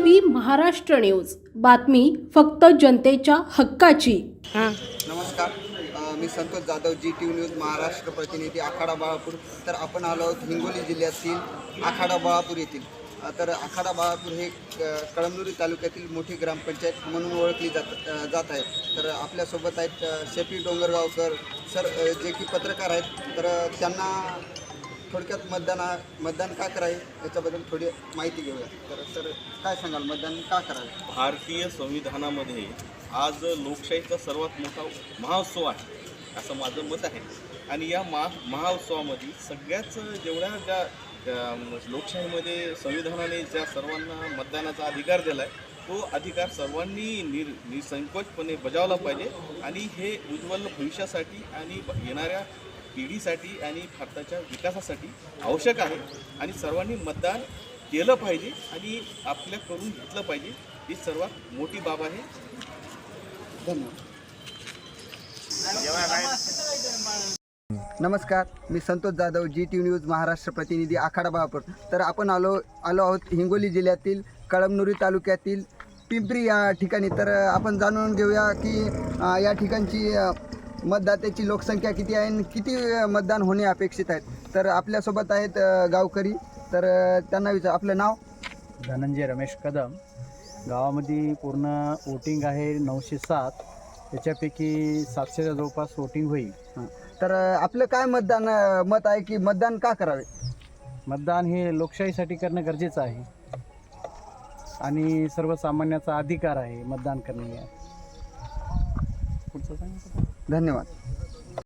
V Maharashtra news. बातमी फक्त जनतेच्या हक्काची. नमस्कार. मी Santosh Jadhav G T news Maharashtra प्रतिनिधी आखाडा बाळापूर. तर आपण आलो आहोत हिंगोली जिल्ह्यातील आखाडा बाळापूर येथील. तर आखाडा बाळापूर हे क- कळमनुरी तालुक्यातील मोठी ग्रामपंचायत म्हणून ओळखली जात जात आहे. तर आपल्यासोबत आहेत शेपी डोंगरगावकर सर जे की पत्रकार आहेत. तर त्यांना थोडक्यात मतदान मतदान का करावे? याच्याबद्दल थोडी माहिती घेऊया. तर सर काय सांगाल? मतदान का करावे? भारतीय संविधानामध्ये आज लोकशाहीचा सर्वात मोठा महोत्सव आहे असं माझं मत आहे. आणि या महा महोत्सवामध्ये सगळ्याच जेवढ्या ज्या लोकशाहीमध्ये संविधानाने ज्या सर्वांना मतदानाचा अधिकार दिला आहे तो अधिकार सर्वांनी निर निसंकोचपणे बजावला पाहिजे. आणि हे उज्ज्वल भविष्यासाठी आणि येणाऱ्या पिढीसाठी आणि भारताच्या विकासासाठी आवश्यक आहे. आणि सर्वांनी मतदान केलं पाहिजे आणि आपल्या करून घेतलं पाहिजे. ही सर्वात मोठी बाब आहे. धन्यवाद. नमस्कार. मी Santosh Jadhav G T news Maharashtra प्रतिनिधी आखाडा बाळापूर. तर आपण आलो आलो आहोत हिंगोली जिल्ह्यातील कळमनुरी तालुक्यातील पिंपरी या ठिकाणी. तर आपण जाणून घेऊया की या ठिकाणची मतदात्याची लोकसंख्या किती आहे आणि किती मतदान होणे अपेक्षित आहेत तर आपल्यासोबत आहेत अ, गावकरी. तर अ, त्यांना विचार आपलं नाव? धनंजय रमेश कदम. गावामध्ये पूर्ण वोटिंग आहे नऊशे सात. त्याच्यापैकी सातशेच्या जवळपास वोटिंग होईल. तर अ, आपलं काय मतदान अ, मत आहे की मतदान का करावे? मतदान हे लोकशाहीसाठी करणं गरजेचं आहे. आणि सर्वसामान्याचा अधिकार आहे मतदान करणे? धन्यवाद.